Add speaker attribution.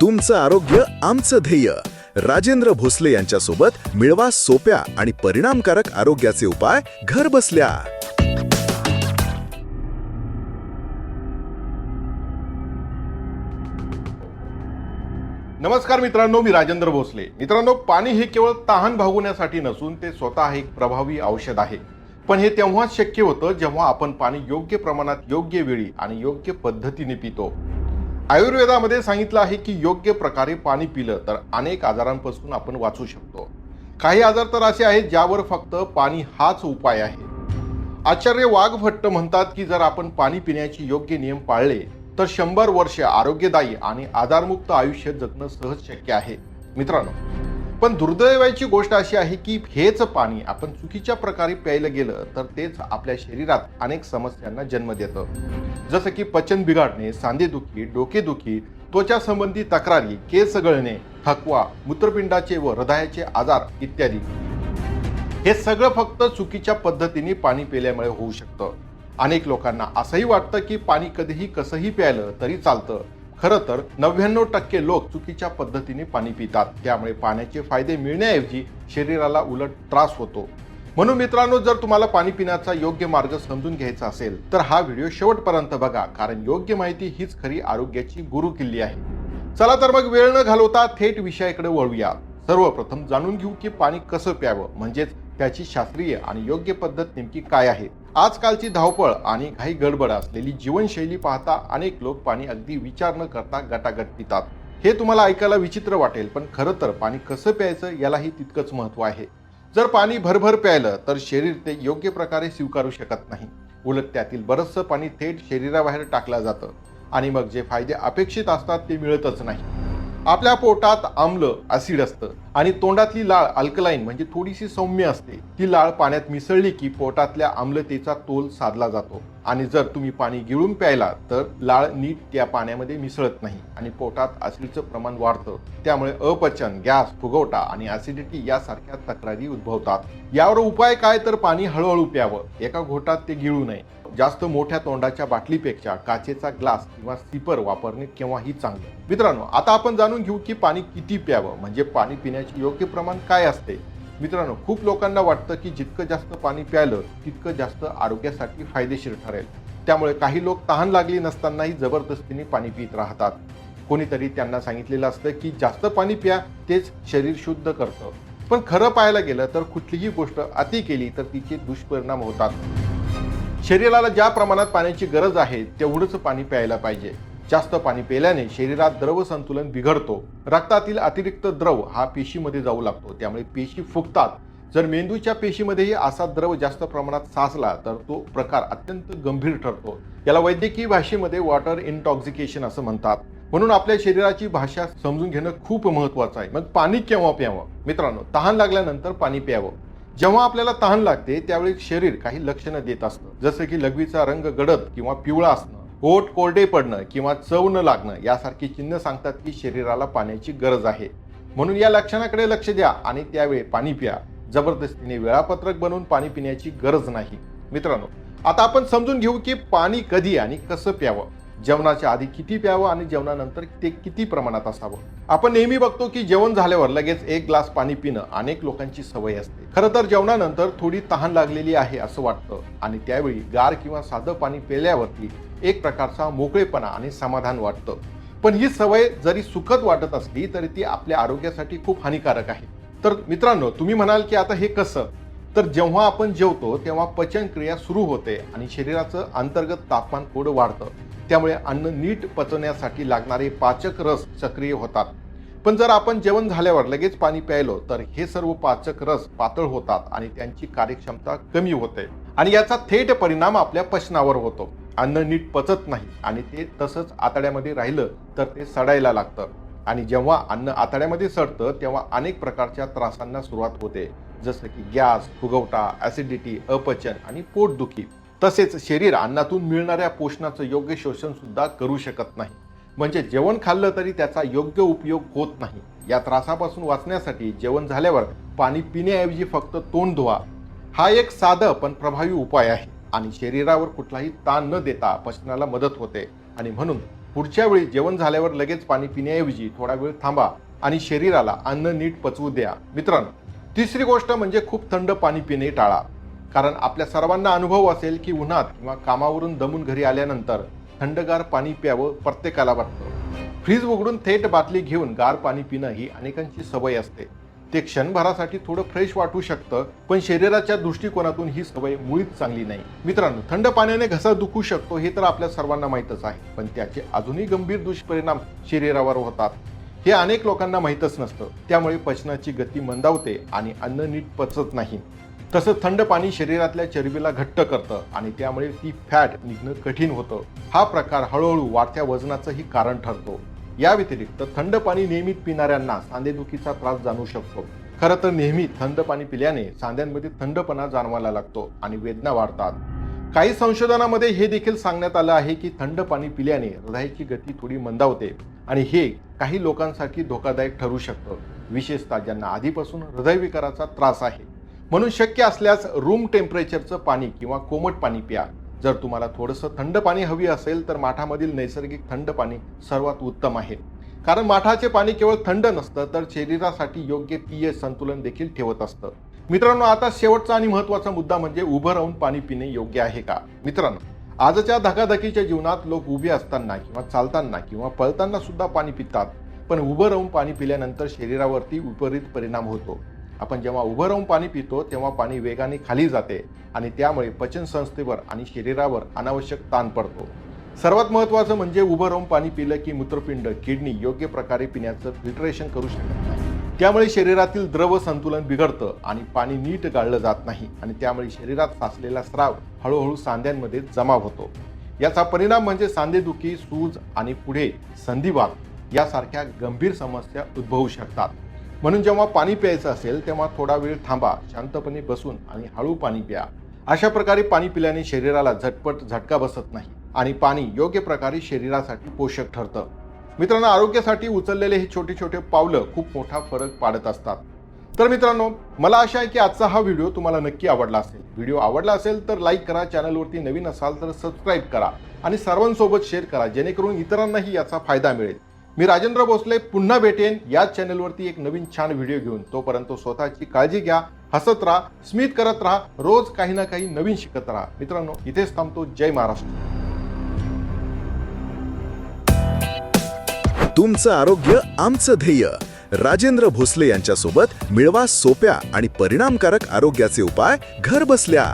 Speaker 1: तुमचं आरोग्य आमचं ध्येय. राजेंद्र भोसले यांच्यासोबत मिळवा सोप्या आणि परिणामकारक आरोग्याचे उपाय घर बसल्या.
Speaker 2: नमस्कार मित्रांनो मी राजेंद्र भोसले. मित्रांनो पाणी हे केवळ तहान भागवण्यासाठी नसून ते स्वतः एक प्रभावी औषध आहे. पण हे तेव्हाच शक्य होतं जेव्हा आपण पाणी योग्य प्रमाणात योग्य वेळी आणि योग्य पद्धतीने पितो. आयुर्वेदामध्ये सांगितलं आहे की योग्य प्रकारे पाणी पिलं तर अनेक आजारांपासून आपण वाचू शकतो. काही आजार तर असे आहेत ज्यावर फक्त पाणी हाच उपाय आहे. आचार्य वाघभट्ट म्हणतात की जर आपण पाणी पिण्याचे योग्य नियम पाळले तर शंभर वर्ष आरोग्यदायी आणि आजारमुक्त आयुष्य जगणं सहज शक्य आहे. मित्रांनो पण दुर्दैवाची गोष्ट अशी आहे की हेच पाणी आपण चुकीच्या प्रकारे प्यायला गेलं तर तेच आपल्या शरीरात अनेक समस्यांना जन्म देतं. जसं की पचन बिघाडणे सांधेदुखी डोकेदुखी त्वचा संबंधी तक्रारी केस गळणे थकवा मूत्रपिंडाचे व हृदयाचे आजार इत्यादी. हे सगळं फक्त चुकीच्या पद्धतीने पाणी पिल्यामुळे होऊ शकतं. अनेक लोकांना असंही वाटतं की पाणी कधीही कसंही प्यायलं तरी चालतं. खरं तर नव्याण्णव टक्के लोक चुकीच्या पद्धतीने पाणी पितात. त्यामुळे पाण्याचे फायदे मिळण्याऐवजी शरीराला उलट त्रास होतो. म्हणून मित्रांनो जर तुम्हाला पाणी पिण्याचा योग्य मार्ग समजून घ्यायचा असेल तर हा व्हिडिओ शेवटपर्यंत बघा कारण योग्य माहिती हीच खरी आरोग्याची गुरुकिल्ली आहे. चला तर मग वेळ न घालवता थेट विषयाकडे वळूया. सर्वप्रथम जाणून घेऊ की पाणी कसं प्यावं म्हणजेच त्याची शास्त्रीय आणि योग्य पद्धत नेमकी काय आहे. आजकालची धावपळ आणि काही गडबड असलेली जीवनशैली पाहता अनेक लोक पाणी अगदी विचार न करता गटागट पितात. हे तुम्हाला ऐकायला विचित्र वाटेल पण खरं तर पाणी कसं प्यायचं यालाही तितकंच महत्त्व आहे. जर पाणी भरभर प्यायलं तर शरीर ते योग्य प्रकारे स्वीकारू शकत नाही. उलट त्यातील बरंचसं पाणी थेट शरीराबाहेर टाकलं जातं आणि मग जे फायदे अपेक्षित असतात ते मिळतच नाही. आपल्या पोटात आम्ल असिड असतं. आणि तोंडातली लाळ अल्कलाईन म्हणजे थोडीशी सौम्य असते. ती लाळ पाण्यात मिसळली की पोटातल्या आम्लतेचा तोल साधला जातो. आणि जर तुम्ही पाणी गिळून प्यायला तर लाळ नीट त्या पाण्यामध्ये मिसळत नाही आणि पोटात ऍसिडचं प्रमाण वाढतं. त्यामुळे अपचन गॅस फुगवटा आणि ऍसिडिटी यासारख्या तक्रारी उद्भवतात. यावर उपाय काय तर पाणी हळूहळू प्यावं. एका घोटात ते गिळू नये. जास्त मोठ्या तोंडाच्या बाटलीपेक्षा काचेचा ग्लास किंवा सिपर वापरणे केव्हाही चांगलं. मित्रांनो आता आपण जाणून घेऊ की पाणी किती प्यावं. म्हणजे पाणी पिण्या पिण्याचे योग्य प्रमाण काय असते? मित्रांनो खूप लोकांना वाटतं की जितकं जास्त पाणी प्यायलं तितकं जास्त आरोग्यासाठी फायदेशीर ठरेल. त्यामुळे काही लोक तहान लागली नसतानाही जबरदस्तीने पाणी पित राहतात. कोणीतरी त्यांना सांगितलेलं असतं की जास्त पाणी प्या तेच शरीर शुद्ध करतं. पण खरं पाहायला गेलं तर कुठलीही गोष्ट अति केली तर तिचे दुष्परिणाम होतात. शरीराला ज्या प्रमाणात पाण्याची गरज आहे तेवढंच पाणी प्यायला पाहिजे. जास्त पाणी पिल्याने शरीरात द्रव संतुलन बिघडतो. रक्तातील अतिरिक्त द्रव हा पेशीमध्ये जाऊ लागतो. त्यामुळे पेशी फुगतात. जर मेंदूच्या पेशीमध्येही असा द्रव जास्त प्रमाणात साचला तर तो प्रकार अत्यंत गंभीर ठरतो. याला वैद्यकीय भाषेमध्ये वॉटर इंटॉक्सिकेशन असं म्हणतात. म्हणून आपल्या शरीराची भाषा समजून घेणं खूप महत्वाचं आहे. मग पाणी केव्हा प्यावं? मित्रांनो तहान लागल्यानंतर पाणी प्यावं. जेव्हा आपल्याला तहान लागते त्यावेळी शरीर काही लक्षणं देत असतं. जसं की लघवीचा रंग गडद किंवा पिवळा असणं. ओठ कोरडे पडणं किंवा चव न लागणं यासारखी चिन्ह सांगतात की शरीराला पाण्याची गरज आहे. म्हणून या लक्षणाकडे लक्ष द्या आणि त्यावेळी पाणी प्या. जबरदस्तीने वेळापत्रक बनवून पाणी पिण्याची गरज नाही. मित्रांनो आता आपण समजून घेऊ की पाणी कधी आणि कसं प्यावं. जेवणाच्या आधी किती प्यावं आणि जेवणानंतर ते किती प्रमाणात असावं? आपण नेहमी बघतो की जेवण झाल्यावर लगेच एक ग्लास पाणी पिणं अनेक लोकांची सवय असते. खरं तर जेवणानंतर थोडी तहान लागलेली आहे असं वाटतं आणि त्यावेळी गार किंवा साधं पाणी पिल्यावरती एक प्रकारचा मोकळेपणा आणि समाधान वाटतं. पण ही सवय जरी सुखद वाटत असली तरी ती आपल्या आरोग्यासाठी खूप हानिकारक आहे. तर मित्रांनो तुम्ही म्हणाल की आता हे कसं? तर जेव्हा आपण जेवतो तेव्हा पचनक्रिया सुरू होते आणि शरीराचं अंतर्गत तापमान थोडं वाढतं. त्यामुळे अन्न नीट पचवण्यासाठी लागणारे पाचक रस सक्रिय होतात. पण जर आपण जेवण झाल्यावर लगेच पाणी प्यायलो तर हे सर्व पाचक रस पातळ होतात आणि त्यांची कार्यक्षमता कमी होते. आणि याचा थेट परिणाम आपल्या पचनावर होतो. अन्न नीट पचत नाही आणि ते तसंच आतड्यामध्ये राहिलं तर ते सडायला लागतं. आणि जेव्हा अन्न आतड्यामध्ये सडतं तेव्हा अनेक प्रकारच्या त्रासांना सुरुवात होते. जसं की गॅस फुगवटा ऍसिडिटी अपचन आणि पोटदुखी. तसेच शरीर अन्नातून मिळणाऱ्या पोषणाचं योग्य शोषणसुद्धा करू शकत नाही. म्हणजे जेवण खाल्लं तरी त्याचा योग्य उपयोग होत नाही. या त्रासापासून वाचण्यासाठी जेवण झाल्यावर पाणी पिण्याऐवजी फक्त तोंड धुवा. हा एक साधं पण प्रभावी उपाय आहे आणि शरीरावर कुठलाही ताण न देता पचनाला मदत होते. आणि म्हणून पुढच्या वेळी जेवण झाल्यावर लगेच पाणी पिण्याऐवजी थोडा वेळ थांबा आणि शरीराला अन्न नीट पचवू द्या. मित्रांनो तिसरी गोष्ट म्हणजे खूप थंड पाणी पिणे टाळा. कारण आपल्या सर्वांना अनुभव असेल की उन्हात किंवा कामावरून दमून घरी आल्यानंतर थंडगार पाणी प्यावं प्रत्येकाला वाटतं. फ्रीज उघडून थेट बाटली घेऊन गार पाणी पिणं ही अनेकांची सवय असते. ते क्षणभरासाठी थोडं फ्रेश वाटू शकतं पण शरीराच्या दृष्टिकोनातून ही सवय मुळीच चांगली नाही. मित्रांनो थंड पाण्याने घसा दुखू शकतो हे तर आपल्या सर्वांना माहीतच आहे पण त्याचे अजूनही गंभीर दुष्परिणाम शरीरावर होतात. हे अनेक लोकांना माहीतच नसतं. त्यामुळे पचनाची गती मंदावते आणि अन्न नीट पचत नाही. तसं थंड पाणी शरीरातल्या चरबीला घट्ट करतं आणि त्यामुळे ती फॅट निघणं कठीण होतं. हा प्रकार हळूहळू वाढत्या वजनाचंही कारण ठरतो. या व्यतिरिक्त थंड पाणी नियमित पिणाऱ्यांना सांधेदुखीचा त्रास जाणू शकतो. खरं तर नेहमी थंड पाणी पिल्याने सांध्यांमध्ये थंडपणा जाणवायला लागतो आणि वेदना वाढतात. काही संशोधनामध्ये हे देखील सांगण्यात आलं आहे की थंड पाणी पिल्याने हृदयाची गती थोडी मंदावते आणि हे काही लोकांसाठी धोकादायक ठरू शकतं. विशेषतः ज्यांना आधीपासून हृदयविकाराचा त्रास आहे. म्हणून शक्य असल्यास रूम टेम्परेचरचं पाणी किंवा कोमट पाणी प्या. जर तुम्हाला थोडंसं थंड पाणी हवी असेल तर माठामधील नैसर्गिक थंड पाणी सर्वात उत्तम आहे. कारण माठाचे पाणी केवळ थंड नसतं तर शरीरासाठी योग्य पीएच संतुलन देखील ठेवत असतं. मित्रांनो आता शेवटचा आणि महत्त्वाचा मुद्दा म्हणजे उभं राहून पाणी पिणे योग्य आहे का? मित्रांनो आजच्या धकाधकीच्या जीवनात लोक उभे असताना किंवा चालताना किंवा पळताना सुद्धा पाणी पितात. पण उभं राहून पाणी पिल्यानंतर शरीरावरती विपरीत परिणाम होतो. आपण जेव्हा उभं राहून पाणी पितो तेव्हा पाणी वेगाने खाली जाते आणि त्यामुळे पचन संस्थेवर आणि शरीरावर अनावश्यक ताण पडतो. सर्वात महत्त्वाचं म्हणजे उभं राहून पाणी पिलं की मूत्रपिंड किडनी योग्य प्रकारे पिण्याचं फिल्टरेशन करू शकत नाही. त्यामुळे शरीरातील द्रव संतुलन बिघडतं आणि पाणी नीट गाळलं जात नाही आणि त्यामुळे शरीरात साचलेला स्राव हळूहळू सांध्यांमध्ये जमा होतो. याचा परिणाम म्हणजे सांधेदुखी सूज आणि पुढे संधिवात यासारख्या गंभीर समस्या उद्भवू शकतात. म्हणून जेव्हा पाणी प्यायचं असेल तेव्हा थोडा वेळ थांबा शांतपणे बसून आणि हळू पाणी प्या. अशा प्रकारे पाणी पिल्याने शरीराला झटपट झटका बसत नाही आणि पाणी योग्य प्रकारे शरीरासाठी पोषक ठरतं. मित्रांनो आरोग्यासाठी उचललेले हे छोटे छोटे पावलं खूप मोठा फरक पाडत असतात. तर मित्रांनो मला आशा आहे की आजचा हा व्हिडिओ तुम्हाला नक्की आवडला असेल. व्हिडिओ आवडला असेल तर लाईक करा चॅनलवरती नवीन असाल तर सबस्क्राईब करा आणि सर्वांसोबत शेअर करा जेणेकरून इतरांनाही याचा फायदा मिळेल. मी राजेंद्र भोसले पुन्हा भेटेन याच चॅनलवरती एक नवीन छान व्हिडिओ घेऊन. तोपर्यंत स्वतःची काळजी घ्या हसत राहा स्मित करत राहा रोज काही ना काही नवीन शिकत राहा. मित्रांनो इथेच थांबतो. जय महाराष्ट्र.
Speaker 1: तुमचं आरोग्य आमचं ध्येय. राजेंद्र भोसले यांच्यासोबत मिळवा सोप्या आणि परिणामकारक आरोग्याचे उपाय. घर बसल्या.